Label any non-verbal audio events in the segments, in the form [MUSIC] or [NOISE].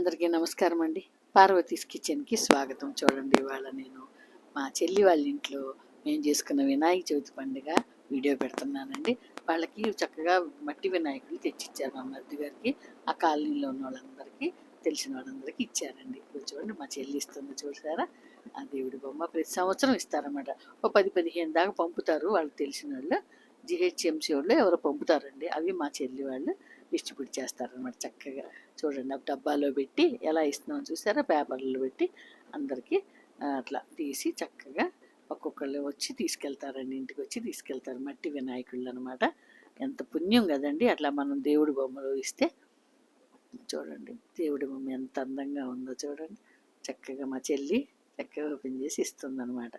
అందరికీ నమస్కారం అండి పార్వతీస్ కిచెన్కి స్వాగతం. చూడండి ఇవాళ నేను మా చెల్లి వాళ్ళ ఇంట్లో మేము చేసుకున్న వినాయక చవితి పండుగ వీడియో పెడుతున్నానండి. వాళ్ళకి చక్కగా మట్టి వినాయకులు తెచ్చిచ్చారు మా మరిది గారికి ఆ కాలనీలో ఉన్న వాళ్ళందరికీ తెలిసిన వాళ్ళందరికీ ఇచ్చారండి. ఇప్పుడు చూడండి మా చెల్లి ఇస్తుంది చూసారా? ఆ దేవుడి బొమ్మ ప్రతి సంవత్సరం ఇస్తారన్నమాట. ఓ పది పదిహేను దాకా పంపుతారు వాళ్ళు తెలిసిన వాళ్ళు. జిహెచ్ఎంసీ వాళ్ళు ఎవరో పంపుతారండి. అవి మా చెల్లి వాళ్ళు. డిస్ట్రిబ్యూట్ చేస్తారనమాట చక్కగా. చూడండి ఆ డబ్బాలో పెట్టి ఎలా ఇస్తున్నామో చూసారా? పేపర్లో పెట్టి అందరికీ అట్లా తీసి చక్కగా ఒక్కొక్కళ్ళు వచ్చి తీసుకెళ్తారండి ఇంటికి వచ్చి తీసుకెళ్తారు. మట్టి వినాయకుళ్ళు అనమాట ఎంత పుణ్యం కదండి అట్లా మనం దేవుడి బొమ్మలు ఇస్తే. చూడండి దేవుడి బొమ్మ ఎంత అందంగా ఉందో చూడండి. చక్కగా మా చెల్లి చక్కగా ఓపెన్ చేసి ఇస్తుందనమాట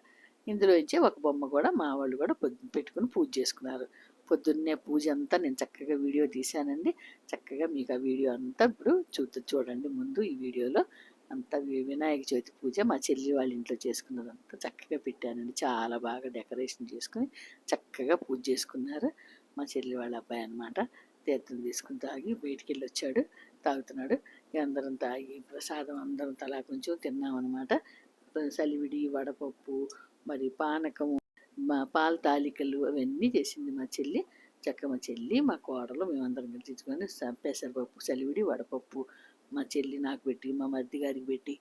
ఇందులో ఇచ్చే ఒక బొమ్మ కూడా మా వాళ్ళు కూడా పెట్టుకుని పూజ చేసుకున్నారు. పొద్దున్నే పూజ అంతా నేను చక్కగా వీడియో తీశానండి. చక్కగా మీకు ఆ వీడియో అంతా ఇప్పుడు చూద్దు చూడండి ముందు ఈ వీడియోలో అంతా వినాయక చవితి పూజ మా చెల్లి వాళ్ళ ఇంట్లో చేసుకున్నదంతా చక్కగా పెట్టానండి. చాలా బాగా డెకరేషన్ చేసుకుని చక్కగా పూజ చేసుకున్నారు మా చెల్లి వాళ్ళ అబ్బాయి అనమాట తీర్థం తీసుకుని తాగి బయటికి వెళ్ళి వచ్చాడు తాగుతున్నాడు. అందరం తాగి ప్రసాదం అందరం తలా కొంచెం తిన్నామన్నమాట. సలివిడి వడపప్పు మరి పానకము మా పాల తాలికలు అవన్నీ చేసింది మా చెల్లి. చక్క మా చెల్లి మా కోడలు మేమందరం కలిసి తెచ్చుకొని పెసరపప్పు చలివిడి వడపప్పు మా చెల్లి నాకు పెట్టి మా మరిది గారికి పెట్టి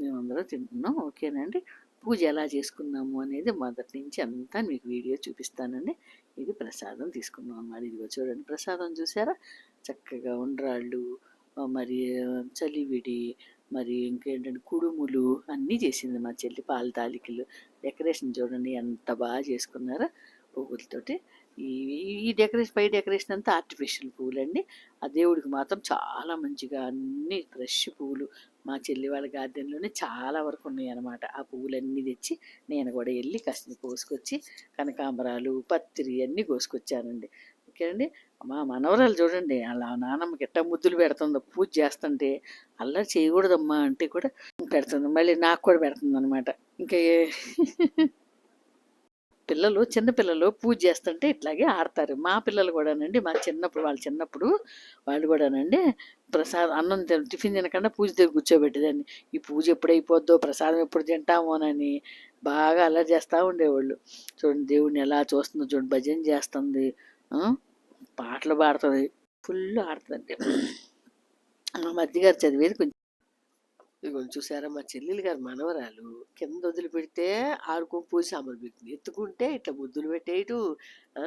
మేమందరం తింటున్నాం. ఓకేనండి? పూజ ఎలా చేసుకున్నాము అనేది మొదటి నుంచి అంతా మీకు వీడియో చూపిస్తానండి. ఇది ప్రసాదం తీసుకున్నాం అన్నమాట. ఇదిగో చూడండి ప్రసాదం చూసారా? చక్కగా ఉండ్రాళ్ళు మరి చలివిడి మరి ఇంకేంటంటే కుడుములు అన్నీ చేసింది మా చెల్లి పాల తాలికలు. డెకరేషన్ చూడండి ఎంత బాగా చేసుకున్నారో పువ్వులతోటి. ఈ డెకరేషన్ పై డెకరేషన్ అంతా ఆర్టిఫిషియల్ పువ్వులండి. ఆ దేవుడికి మాత్రం చాలా మంచిగా అన్ని ఫ్రెష్ పువ్వులు మా చెల్లి వాళ్ళ గార్డెన్లోనే చాలా వరకు ఉన్నాయన్నమాట. ఆ పువ్వులన్నీ తెచ్చి నేను కూడా వెళ్ళి కసి కోసుకొచ్చి కనకాంబరాలు పత్తిరి అన్నీ కోసుకొచ్చానండి. ఓకే అండి మా మనవరాలు చూడండి అలా నానమ్మ గిట్ట ముద్దులు పెడుతుందో పూజ చేస్తుంటే అల్లరి చేయకూడదమ్మా అంటే కూడా పెడుతుంది. మళ్ళీ నాకు కూడా పెడుతుంది అనమాట ఇంకా ఏ- [LAUGHS] పిల్లలు చిన్నపిల్లలు పూజ చేస్తుంటే ఇట్లాగే ఆడతారు. మా పిల్లలు కూడానండి మా చిన్నప్పుడు వాళ్ళు చిన్నప్పుడు వాళ్ళు కూడానండి ప్రసాదం అన్నం తిన- టిఫిన్ తినకుండా పూజ దగ్గర కూర్చోబెట్టేదాన్ని. ఈ పూజ ఎప్పుడైపోద్దో ప్రసాదం ఎప్పుడు తింటామోనని బాగా అల్లరి చేస్తూ ఉండేవాళ్ళు. చూడండి దేవుడిని ఎలా చూస్తుందో చూడండి భజన చేస్తుంది. పాటలు పాడుతుంది. ఫుల్ ఆడుతుంది మా మధ్య గారు చదివేది కొంచెం ఇదిగో చూసారా మా చెల్లెలు గారు మనవరాలు కింద వదిలి పెడితే ఆడుకొని పూసి అమలుపెట్టింది ఎత్తుకుంటే ఇట్లా ముద్దులు పెట్టేయటం ఆ,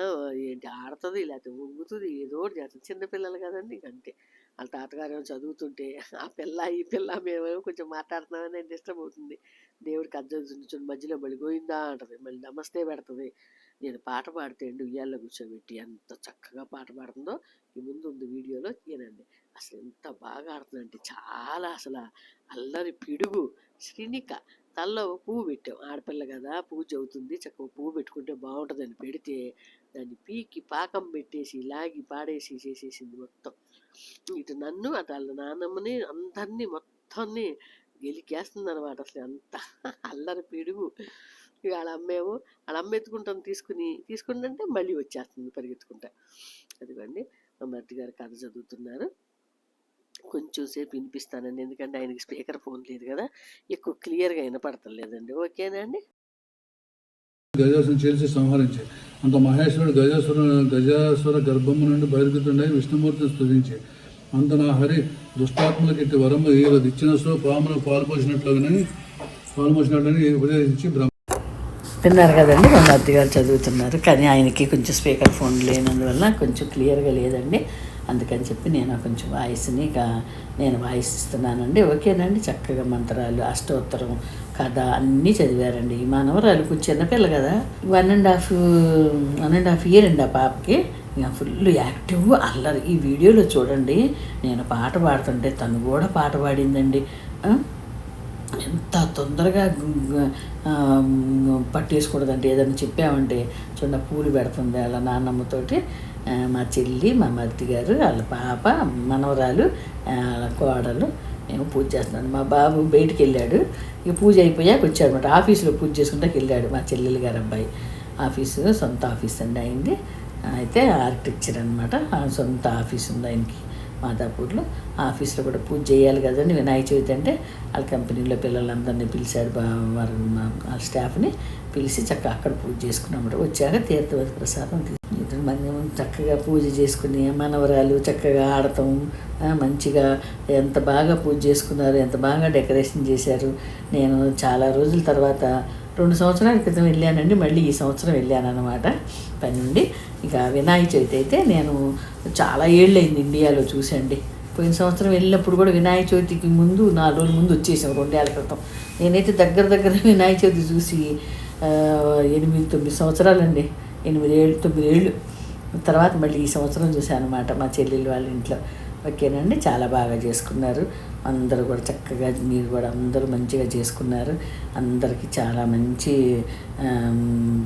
ఏంటి ఆడుతుంది లేకపోతే ఊగుతుంది ఏదో ఒకటి చేస్తుంది. చిన్నపిల్లలు కదండి అంతే. వాళ్ళ తాతగారు ఏమో చదువుతుంటే ఆ పిల్ల ఈ పిల్ల మేమేమో కొంచెం మాట్లాడుతున్నామని డిస్టర్బ్ అవుతుంది. దేవుడికి అర్థం మధ్యలో మళ్ళీ గోయిందా అంటది. మళ్ళీ నమస్తే పెడుతుంది. నేను పాట పాడితే ఉయ్యాల్లో కూర్చోబెట్టి ఎంత చక్కగా పాట పాడుతుందో ఈ ముందు ఉంది వీడియోలో వినండి. అసలు ఎంత బాగా ఆడుతుందంటే చాలా అసలు అల్లరి పిడుగు శ్రీనిక తల్లో పువ్వు పెట్టాం. ఆడపిల్ల కదా పూజ అవుతుంది చక్కగా పువ్వు పెట్టుకుంటే బాగుంటుందని పెడితే దాన్ని పీకి పాకం పెట్టేసి లాగి పాడేసి చేసేసింది మొత్తం. ఇటు నన్ను అటు వాళ్ళ నాన్నమ్మని అందరినీ మొత్తాన్ని గెలికేస్తుంది అనమాట అసలు అంత అల్లరి పిడుగు. ఇక అలా అమ్మేమో అలా అమ్మెత్తుకుంటాం తీసుకుని తీసుకుంటుంటే మళ్ళీ వచ్చేస్తుంది పరిగెత్తుకుంటా. అదిగోండి మా మరిది గారు కథ చదువుతున్నారు. కొంచెం సేపు వినిపిస్తానండి ఎందుకంటే ఆయనకి స్పీకర్ ఫోన్ లేదు కదా ఎక్కువ క్లియర్గా వినపడతలేదండి. ఓకేనా అండి? గజాసుని చేసి సంహరించి. అంత మహేశ్వరుడు గజాసుర గజాసుర గర్భము నుండి బహిర్గతుండై విష్ణుమూర్తిని స్థుతించి అంత నా హరి దుష్టాత్మలకు ఇట్టి వరము ఈరది ఇచ్చిన సో పామును పాల్పోసినట్లుగానే పాల్పోసినట్లని ఉపదేశించి బ్రహ్మ విన్నారు కదండి మా మరిది గారు చదువుతున్నారు. కానీ ఆయనకి కొంచెం స్పీకర్ ఫోన్ లేనందువల్ల కొంచెం క్లియర్గా లేదండి. అందుకని చెప్పి నేను కొంచెం వాయిస్ని నేను వాయిస్ ఇస్తున్నానండి ఓకేనండి చక్కగా మంత్రాలు అష్టోత్తరం కథ అన్నీ చదివారండి. ఈ మనవరాలు కొంచెం చిన్నపిల్ల కదా one and half one and half year అండి ఆ పాపకి. ఇంకా ఫుల్ యాక్టివ్ అల్లరి. ఈ వీడియోలో చూడండి నేను పాట పాడుతుంటే తను కూడా పాట పాడిందండి. ఎంత తొందరగా గు- ఏదైనా చెప్పామంటే చిన్న పూలు పెడుతుంది వాళ్ళ నాన్నమ్మతోటి. మా చెల్లి మా మరిది గారు వాళ్ళ పాప మనవరాలు వాళ్ళ కోడలు. మేము పూజ చేస్తున్నాను మా బాబు బయటికి వెళ్ళాడు. ఇక పూజ అయిపోయాక వచ్చాడు అనమాట పూజ చేసుకుంటాకి వెళ్ళాడు మా చెల్లెలు గారు అబ్బాయి. ఆఫీసు సొంత ఆఫీస్ అండి అయింది అయితే ఆర్కిటెక్చర్ అనమాట సొంత ఆఫీస్ ఉంది ఆయనకి. మాదాపూర్లో ఆఫీస్లో కూడా పూజ చేయాలి కదండి. వినాయక చవితి అంటే వాళ్ళ కంపెనీలో పిల్లలందరినీ పిలిచారు. వారి వాళ్ళ స్టాఫ్ని పిలిచి చక్కగా అక్కడ పూజ చేసుకున్నాము వచ్చాక తీర్థవతి ప్రసాదం మంది చక్కగా పూజ చేసుకుని మనవరాలు చక్కగా ఆడతాం. మంచిగా ఎంత బాగా పూజ చేసుకున్నారు ఎంత బాగా డెకరేషన్ చేశారు. నేను చాలా రోజుల తర్వాత రెండు సంవత్సరాల క్రితం వెళ్ళానండి మళ్ళీ ఈ సంవత్సరం వెళ్ళాను అనమాట పని నుండి ఇక వినాయక చవితి అయితే నేను చాలా ఏళ్ళైంది ఇండియాలో చూసండి పోయిన సంవత్సరం వెళ్ళినప్పుడు కూడా వినాయక చవితికి ముందు నాలుగు రోజుల ముందు వచ్చేసాం రెండేళ్ళ క్రితం. నేనైతే దగ్గర దగ్గర వినాయక చవితి చూసి ఎనిమిది తొమ్మిది సంవత్సరాలండి. ఎనిమిది ఏళ్ళు తొమ్మిది ఏళ్ళు. తర్వాత మళ్ళీ ఈ సంవత్సరం చూశాను అనమాట మా చెల్లెలు వాళ్ళ ఇంట్లో. ఓకేనండి చాలా బాగా చేసుకున్నారు. అందరూ కూడా చక్కగా మీరు కూడా అందరూ మంచిగా చేసుకున్నారు. అందరికీ చాలా మంచి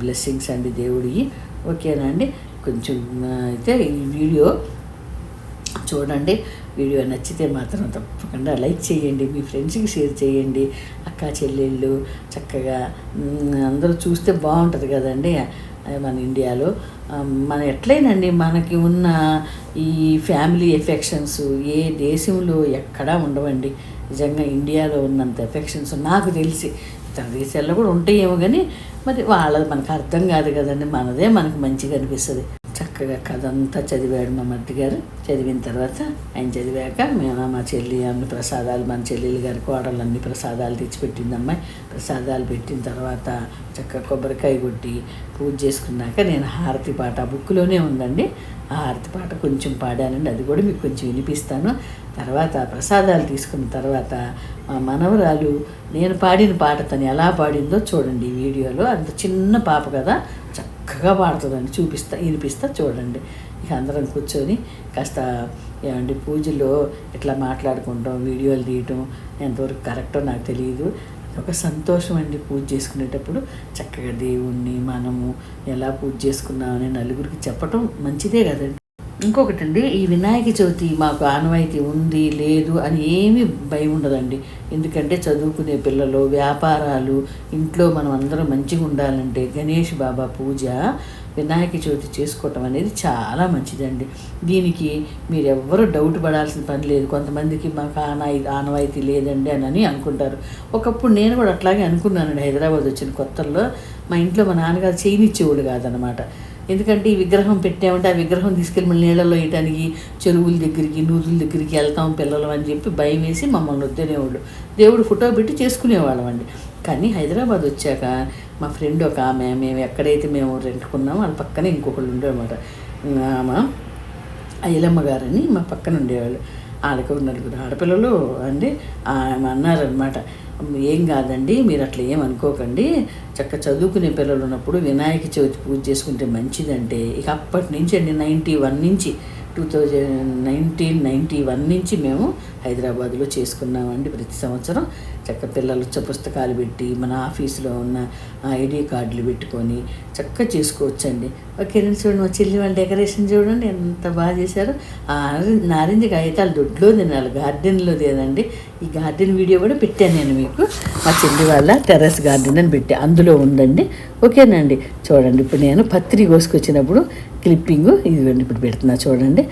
బ్లెస్సింగ్స్ అండి దేవుడివి ఓకేనండి కొంచెం అయితే ఈ వీడియో చూడండి. వీడియో నచ్చితే మాత్రం తప్పకుండా లైక్ చేయండి మీ ఫ్రెండ్స్కి షేర్ చేయండి. అక్క చెల్లెళ్ళు చక్కగా అందరూ చూస్తే బాగుంటుంది కదండి. మన ఇండియాలో. మన ఎట్లయినండి మనకి ఉన్న ఈ ఫ్యామిలీ ఎఫెక్షన్స్ ఏ దేశంలో ఎక్కడా ఉండవండి. నిజంగా ఇండియాలో ఉన్నంత ఎఫెక్షన్స్ నాకు తెలిసి. ఇతర దేశాల్లో కూడా ఉంటాయేమో కానీ మరి వాళ్ళది మనకు అర్థం కాదు కదండి. మనదే మనకు మంచిగా అనిపిస్తుంది. చక్కగా కథ అంతా చదివాడు మా మట్టి గారు. చదివిన తర్వాత ఆయన చదివాక మేము మా చెల్లి అన్ని ప్రసాదాలు మన చెల్లెలు గారి కోడలు అన్ని ప్రసాదాలు తెచ్చిపెట్టింది అమ్మాయి. ప్రసాదాలు పెట్టిన తర్వాత చక్కగా కొబ్బరికాయ కొట్టి పూజ చేసుకున్నాక నేను హారతి పాట బుక్లోనే ఉందండి. ఆ హారతి పాట కొంచెం పాడానండి. అది కూడా మీకు కొంచెం వినిపిస్తాను. తర్వాత ప్రసాదాలు తీసుకున్న తర్వాత మా మనవరాలు నేను పాడిన పాట తను ఎలా పాడిందో చూడండి ఈ వీడియోలో. అంత చిన్న పాప కదా. చక్కగా పాడుతుందండి చూపిస్తా వినిపిస్తా చూడండి. ఇక అందరం కూర్చొని కాస్త ఏమండి పూజలో ఇట్లా మాట్లాడుకుంటాం వీడియోలు తీయటం ఎంతవరకు కరెక్టో నాకు తెలియదు. ఒక సంతోషం అండి పూజ చేసుకునేటప్పుడు. చక్కగా దేవుణ్ణి మనము ఎలా పూజ చేసుకున్నామని నలుగురికి చెప్పటం మంచిదే కదండి. ఇంకొకటండి ఈ వినాయక చవితి మాకు ఆనవాయితీ ఉంది లేదు అని ఏమీ భయం ఉండదండి. ఎందుకంటే చదువుకునే పిల్లలు వ్యాపారాలు ఇంట్లో మనం అందరం మంచిగా ఉండాలంటే గణేష్ బాబా పూజ వినాయక చవితి చేసుకోవటం అనేది చాలా మంచిదండి. దీనికి మీరు ఎవ్వరూ డౌట్ పడాల్సిన పని లేదు. కొంతమందికి మాకు ఆనాయి ఆనవాయితీ లేదండి అని అని అనుకుంటారు. ఒకప్పుడు నేను కూడా అట్లాగే అనుకున్నానండి. హైదరాబాద్ వచ్చిన కొత్తల్లో మా ఇంట్లో మా నాన్నగారు చేయనిచ్చేవాడు కాదనమాట ఎందుకంటే ఈ విగ్రహం పెట్టామంటే ఆ విగ్రహం తీసుకెళ్ళి మళ్ళీ నీళ్ళలో వేయడానికి చెరువుల దగ్గరికి నూతుల దగ్గరికి వెళ్తాం పిల్లలు అని చెప్పి భయం వేసి మమ్మల్ని వద్దనేవాళ్ళు. దేవుడు ఫోటో పెట్టి చేసుకునేవాళ్ళం అండి. కానీ హైదరాబాద్ వచ్చాక మా ఫ్రెండ్ ఒక ఆమె మేము ఎక్కడైతే మేము రెంట్కున్నామో వాళ్ళ పక్కనే ఇంకొకళ్ళు ఉండేవాళ్ళమాట. ఆమె అయ్యలమ్మ గారని మా పక్కన ఉండేవాళ్ళు. వాళ్ళకి నలుగురు ఆడపిల్లలు అండి అన్నారనమాట ఏం కాదండి మీరు అట్లా ఏం అనుకోకండి. చక్క చదువుకునే పిల్లలు ఉన్నప్పుడు వినాయక చవితి పూజ చేసుకుంటే మంచిదంటే ఇక అప్పటి నుంచి అండి నైంటీ వన్ నుంచి two thousand nineteen ninety one నుంచి మేము హైదరాబాద్లో చేసుకున్నామండి ప్రతి సంవత్సరం. చక్క పిల్లలు చ పుస్తకాలు పెట్టి మన ఆఫీసులో ఉన్న ఐడి కార్డులు పెట్టుకొని చక్కగా చేసుకోవచ్చండి. ఓకే చూడండి మా చెల్లి వాళ్ళ డెకరేషన్ చూడండి ఎంత బాగా చేశారు. ఆ నారింజ కాగితాలు దొడ్లో తినాలి గార్డెన్లో తినండి ఈ గార్డెన్ వీడియో కూడా పెట్టాను నేను మీకు. మా చెల్లి వాళ్ళ టెర్రస్ గార్డెన్ అని పెట్టి అందులో ఉందండి. ఓకేనండి చూడండి ఇప్పుడు నేను పత్రి కోసుకొచ్చినప్పుడు క్లిప్పింగ్ ఇదిగోండి ఇప్పుడు పెడుతున్నా చూడండి.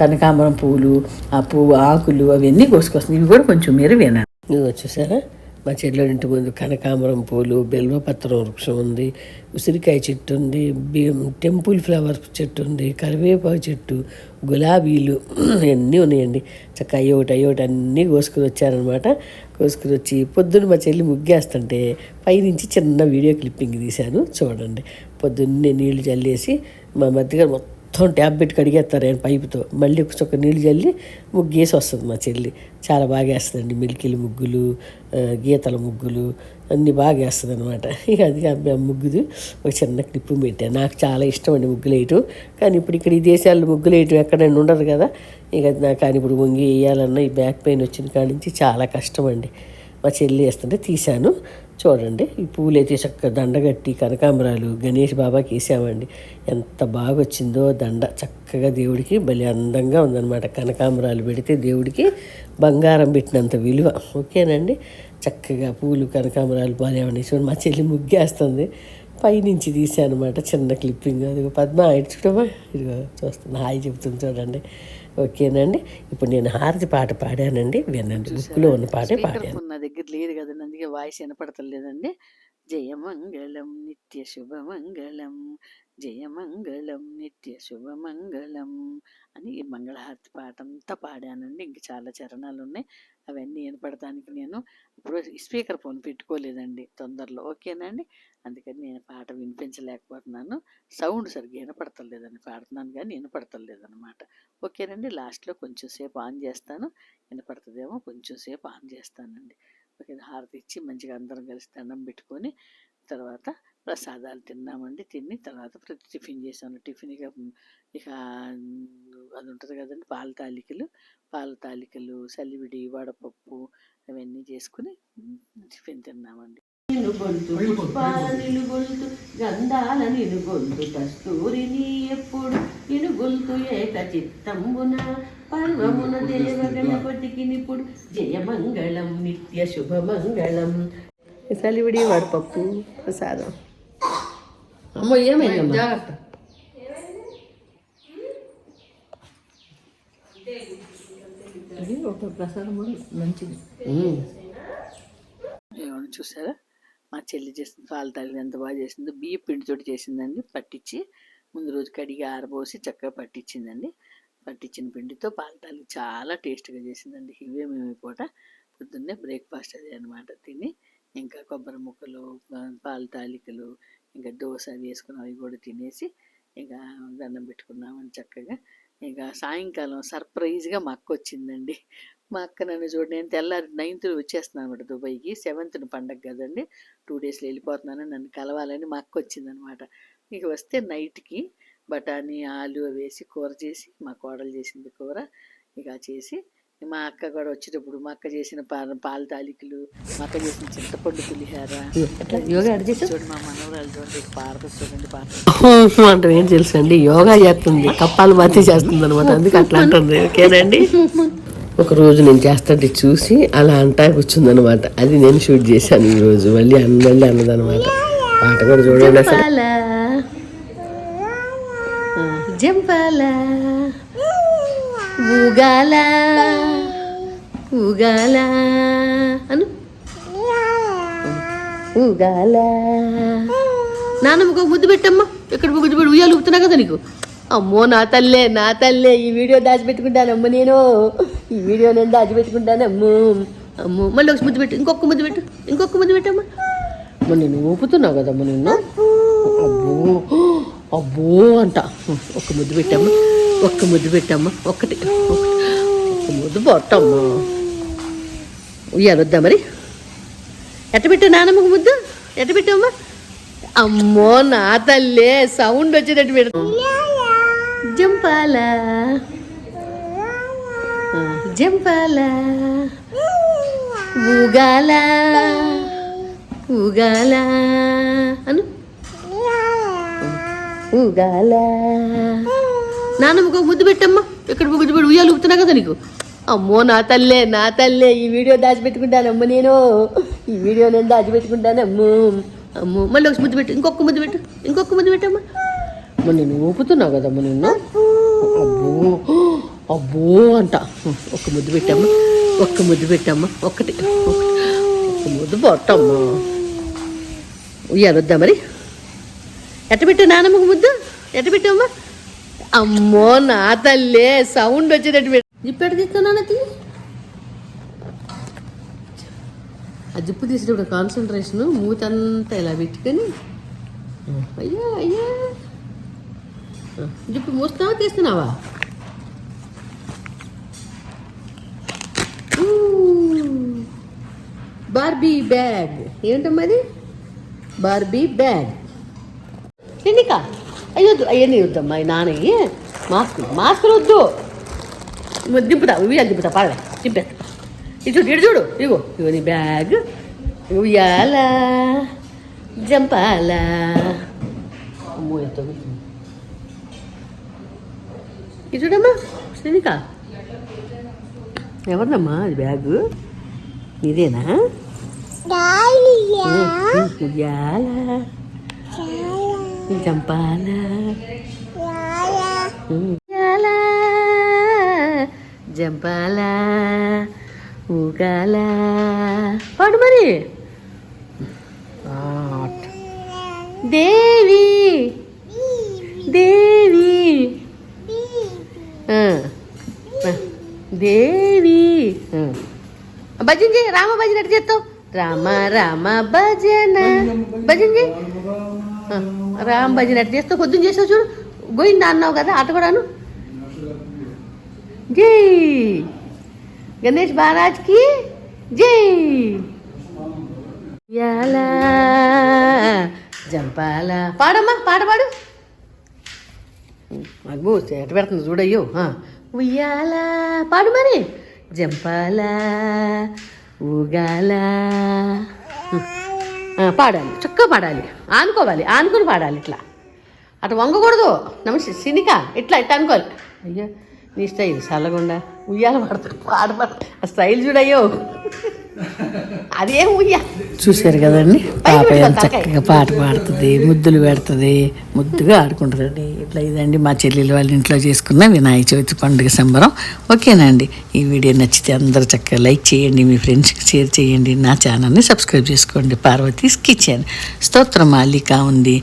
కనకాంబరం పూలు ఆ పువ్వు ఆకులు అవన్నీ కోసుకొస్తున్నాయి ఇవి కూడా కొంచెం మీరు వినండి నువ్వు చూసారా? మా చెట్ల ఇంటి ముందు కనకాంబరం పూలు బెల్వపత్రం వృక్షం ఉంది ఉసిరికాయ చెట్టు ఉంది టెంపుల్ ఫ్లవర్ చెట్టు ఉంది కరివేపాకు చెట్టు గులాబీలు అన్నీ ఉన్నాయండి. చక్క అయ్యోటి అయ్యోటి అన్నీ కోసుకుని వచ్చారనమాట. కోసుకుని వచ్చి పొద్దున్న మా చెల్లి ముగ్గేస్తుంటే పైనుంచి చిన్న వీడియో క్లిప్పింగ్ తీశాను. చూడండి. పొద్దున్నే నీళ్ళు చల్లేసి మా మధ్య మొత్తం మొత్తం ట్యాప్ పెట్టి కడిగేస్తారు ఆయన పైపుతో. మళ్ళీ ఒక చొక్క నీళ్ళు చల్లి ముగ్గేసి వస్తుంది మా చెల్లి. చాలా బాగా వేస్తుందండి మిల్కిల ముగ్గులు గీతల ముగ్గులు అన్నీ బాగా వేస్తుంది అనమాట ఇక అది ఆ ముగ్గుది ఒక చిన్న క్లిప్పు పెట్టాను నాకు చాలా ఇష్టం అండి ముగ్గులు వేయటం. కానీ ఇప్పుడు ఇక్కడ ఈ దేశాల్లో ముగ్గులు వేయటం ఎక్కడైనా ఉండదు కదా. ఇక అది నాకు కానీ ఇప్పుడు వంగి వేయాలన్నా ఈ బ్యాక్ పెయిన్ వచ్చిన కాడి నుంచి చాలా కష్టం అండి మా చెల్లి వేస్తుంటే తీశాను. చూడండి ఈ పూలు అయితే చక్కగా దండగట్టి కనకాంబరాలు గణేష్ బాబాకి వేసామండి. ఎంత బాగా వచ్చిందో దండ. చక్కగా దేవుడికి భలే అందంగా ఉందన్నమాట. కనకాంబరాలు పెడితే దేవుడికి బంగారం పెట్టినంత విలువ. ఓకేనండి? చక్కగా పూలు కనకాంబరాలు బాగా చూడండి మా చెల్లి ముగ్గేస్తుంది. పైనుంచి తీసాను అనమాట చిన్న క్లిప్పింగ్. అది పద్మ ఇటు ఇదిగో చూస్తుంది హాయ్ చెప్తుంది చూడండి. ఓకేనండి. ఇప్పుడు నేను హారతి పాట పాడానండి. వినండి. బుక్లో ఉన్న పాటే పాడాను. నా దగ్గర లేదు కదండి. అందుకే వాయిస్ వినపడతలేదండి. జయమంగళం నిత్య శుభమంగళం జయమంగళం నిత్య శుభమంగళం అని ఈ మంగళహారతి పాట అంతా పాడానండి. ఇంక చాలా చరణాలు ఉన్నాయి అవన్నీ వినపడటానికి నేను ఇప్పుడు స్పీకర్ ఫోన్ పెట్టుకోలేదండి తొందరలో. ఓకేనండి అందుకని నేను పాట వినిపించలేకపోతున్నాను. సౌండ్ సరిగ్గా వినపడతలేదని పాడుతున్నాను కానీ వినపడతలేదన్నమాట. ఓకేనండి లాస్ట్లో కొంచెం సేపు ఆన్ చేస్తాను. వినపడుతుందేమో కొంచెం సేపు ఆన్ చేస్తానండి. ఓకే హారతి ఇచ్చి మంచిగా అందరం కలిసి దండం పెట్టుకొని తర్వాత ప్రసాదాలు తిన్నామండి. తిని తర్వాత ప్రతి టిఫిన్ చేశాను టిఫిన్ ఇక ఇక అది ఉంటుంది కదండి పాల తాలికలు. పాల తాలికలు సలివిడి వడపప్పు అవన్నీ చేసుకుని టిఫిన్ తిన్నామండి. నిలుగొంతు పుష్పాల నిలుగొంతు గంధాల నిలుగొంతు కస్తూరిని ఎప్పుడు నిలుగొంతు ఏక చిత్తంబున పర్వమున దేవ గణపతికి నిపుడు జయమంగళం నిత్య శుభమంగళం. సలివిడి వడపప్పు ప్రసాదం. అమ్మ ఏమైందమ్మా జాగ్రత్త ఇది ఒక ప్రసాదం కూడా మంచిది ఏమన్నా చూసారా మా చెల్లి చేసింది పాల తాలిక ఎంత బాగా చేసిందో బియ్య పిండితోటి చేసిందండి పట్టించి ముందు రోజు కడిగి ఆరబోసి చక్కగా పట్టించిందండి పట్టించిన పిండితో పాల తాలిక చాలా టేస్ట్గా చేసిందండి ఇవే మేము పూట పొద్దున్నే బ్రేక్ఫాస్ట్ అదే అనమాట తిని ఇంకా కొబ్బరి ముక్కలు పాల తాలికలు ఇంకా దోశ అవి వేసుకుని అవి కూడా తినేసి ఇక దండం పెట్టుకున్నామని చక్కగా ఇక సాయంకాలం సర్ప్రైజ్గా మా అక్క వచ్చిందండి. మా అక్క నన్ను చూడండి నేను తెల్లారి నైన్త్ వచ్చేస్తున్నాను అనమాట దుబాయ్కి. సెవెంత్న పండగ కదండి. టూ డేస్లో వెళ్ళిపోతున్నాను. నన్ను కలవాలని మా అక్క వచ్చిందనమాట ఇక వస్తే నైట్కి బఠానీ ఆలు వేసి కూర చేసి మా కోడలు చేసింది కూర. ఇక చేసి మా అక్క కూడా వచ్చేటప్పుడు మా అక్క చేసిన పాల పాల తాలికలు మా అక్క చేసిన చింతపండు పులిహార చూడండి మా మనవరాలు చూడండి పారద చూడండి పారద అంటే [LAUGHS] ఏం తెలుసు అండి యోగా చేస్తుంది కప్పాలు బాతి చేస్తుంది అనమాట అందుకే అట్లా అంటుంది. ఓకేనండి? ఒక రోజు నేను చేస్తుంటే చూసి అలా అంటా కూర్చుందనమాట అది నేను షూట్ చేశాను ఈ రోజు మళ్ళీ అన్న మళ్ళీ అన్నదనమాట పాట కూడా చూడండి అసలు. జంపాల. ఊగాల. ఊగాల. అను. ఊగాల. నాన్నమ్మకు ఒక ముద్దు పెట్టమ్మా. ఇక్కడ ముద్దు పెట్టు ఉయ్యాలు ఊపుతున్నా కదా నీకు? అమ్మో నా తల్లే నా తల్లే. ఈ వీడియో దాచిపెట్టుకుంటానమ్మ నేను. ఈ వీడియో నేను దాచిపెట్టుకుంటానమ్మో. అమ్మో మళ్ళీ ఒక ముద్దు పెట్టు. ఇంకొక ముద్దు పెట్టు. ఇంకొక ముద్దు పెట్టమ్మా. అమ్మ నేను ఊపుతున్నావు కదమ్మా నిన్ను. అబ్బో. అబ్బో అంట. ఒక్క ముద్దు పెట్టమ్మా. ఒక్క ముద్దు పెట్టమ్మా ఒక్కటి ఒక్క ముద్దు పొట్టమ్మా. ఉయ్యాలొద్దా మరి? ఎట్ట పెట్టా నానమ్మకు ముద్దు? ఎట్ట పెట్టమ్మా అమ్మో నా తల్లే సౌండ్ వచ్చేటట్టు పెడతా జంపాల. జంపాల. ఊగాల. ఊగాల. అను. ఊగాల. నాన్నమ్మకు ఒక ముద్దు పెట్టమ్మా. ఇక్కడ ముద్దు పెట్టి ఉయ్యాలు ఊపుతున్నా కదా నీకు? అమ్మో నా తల్లే నా తల్లే ఈ వీడియో దాచిపెట్టుకుంటానమ్మ నేను. ఈ వీడియో నేను దాచిపెట్టుకుంటానమ్మో. అమ్మో మళ్ళీ ఒక ముద్దు పెట్టు ఇంకొక ముద్దు పెట్టు ఇంకొక ముద్దు పెట్టమ్మా. అమ్మ నేను ఊపుతున్నావు కదమ్మ నిన్ను? అబ్బో అబ్బో అంట. ఒక్క ముద్దు పెట్టమ్మా ఒక్క ముద్దు పెట్టమ్మా ఒక్కటి ఒక్క ముద్దు పొట్టమ్మా. ఉయ్యాలొద్దా మరి? ఎట్ట పెట్టావు నానమ్మకు ముద్దు? ఎట్ట పెట్టమ్మా అమ్మో నా తల్లే సౌండ్ వచ్చేటట్టు పెట్టు జిప్పు తీస్తున్నాను అది ఆ జిప్పు తీసేటప్పుడు కాన్సన్ట్రేషన్ మూతంతా ఇలా పెట్టుకొని. అయ్యా అయ్యా. జిప్పు మూస్తావా తీస్తున్నావా? Barbie bag. ఏంటమ్మది Barbie bag. ఎన్నిక అయ్యొద్దు అవన్నీ వద్దమ్మా నాన్నయ్య మాస్క్ మాస్కులు వద్దు. దింపుతా ఉయ్యాలి దింపుతా పాడలే దింపే ఇటు చూడు ఇటు చూడు ఇగో ఇగో నీ బ్యాగ్. ఉయ్యాల జంపాల. అమ్మో ఎంత. ఇటు చూడమ్మా శ్రీనిక. ఎవరినమ్మా అది బ్యాగ్? నీదేనా? ఉయ్యాల. జంపాల జంపాల ఊగాల పాడు మరి ఆట్. దేవి దేవి. దేవి. భజన చేయి రామ భజన ఎట్లా చేస్తావు? రామ రామ భజన భజన చేయి రామ్ భజన ఎట్లా చేస్తావు పొద్దున్న చేస్తావు చూడు. గోయిందా అన్నావు కదా అట కూడాను? జై! గణేష్ మహారాజ్కి జై! జంపాల. పాడమ్మా పాట పాడు. అగ్గు ఎట పెడుతుంది చూడయ్యో ఉయ్యాల పాడు మరి. జంపాల ఊగాల. ఆ, పాడాలి. చక్కగా పాడాలి. ఆనుకోవాలి. ఆనుకుని పాడాలి ఇట్లా. అటు వంగకూడదు. నమస్తే సినిక. ఇట్లా ఇట్లా అనుకోవాలి. అయ్యో నీ స్టైల్ చల్లగుండా ఉయ్యాల పడతాడు. పాడ ఆ స్టైల్ చూడయ్యో అదేం చూశారు కదండి? పాప ఎంత చక్కగా పాట పాడుతుంది ముద్దులు పెడుతుంది ముద్దుగా ఆడుకుంటుందండి ఇట్లా ఇదండి మా చెల్లెలు వాళ్ళ ఇంట్లో చేసుకున్న వినాయక చవితి పండుగ సంబరం. ఓకేనండి. ఈ వీడియో నచ్చితే అందరూ చక్కగా లైక్ చేయండి మీ ఫ్రెండ్స్కి షేర్ చేయండి నా ఛానల్ని సబ్స్క్రైబ్ చేసుకోండి. పార్వతీస్ కిచెన్. స్తోత్ర మాలిక ఉంది.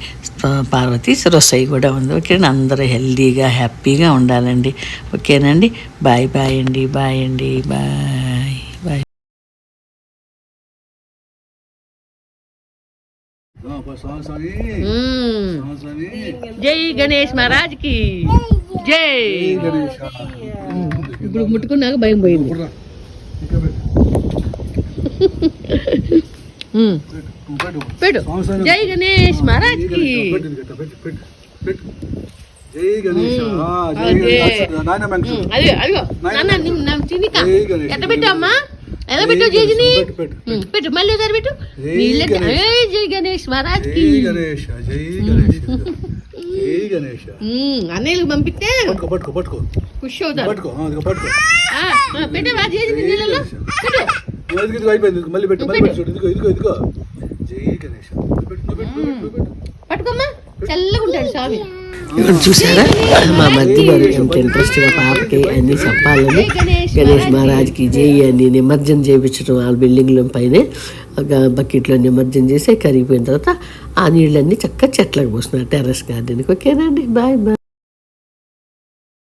పార్వతీస్ రొసై కూడా ఉంది. ఓకేనా అందరూ హెల్దీగా హ్యాపీగా ఉండాలండి. ఓకేనండి. బాయ్ బాయ్ అండి బాయ్ అండి బాయ్. జై గణేష్ మహారాజ్కి జై ఇప్పుడు ముట్టుకున్నాక భయం పోయింది పెట్టు. జై గణేష్ మహారాజ్కి అదే. అదిగో నాన్న ఎట్ట పెట్టు అమ్మా ఎలా పెట్టు. చేసిని పెట్టు, పెట్టు, పెట్టు. పెట్టు మళ్ళీ ఒకసారి పెట్టు. జై నీళ్ళకి గణేష్. ఏయ్, జై గణేష్ మహారాజ్ గణేష జై గణేష జై గణేష? ఉమ్, అన్నయ్యలకు పంపిస్తే పట్టుకో పట్టుకో పట్టుకో. ఖుషి అవుతారు పట్టుకో పట్టుకో. పెట్టవా నీళ్ళలో ఇదిగో, అయిపోయింది. మళ్ళీ పెట్టు మళ్ళీ పెట్టు. ఇదిగో ఇదిగో ఇదిగో. జై గణేష. పట్టుకోమ్మా. చల్లగా ఉంటాడు స్వామి. చూసారా? మా మధ్య గారు ఎంత ఇంట్రెస్ట్గా పాపకి అన్ని చెప్పాలని గణేష్ మహారాజ్కి జై అని నిమజ్జనం చేయించడం వాళ్ళ బిల్డింగ్ల పైనే ఒక బకెట్లో నిమజ్జనం చేసి కరిగిపోయిన తర్వాత ఆ నీళ్ళన్నీ చక్కగా చెట్లకు పోస్తున్నారు టెర్రస్ గార్డెన్కి ఓకేనండి బాయ్ బాయ్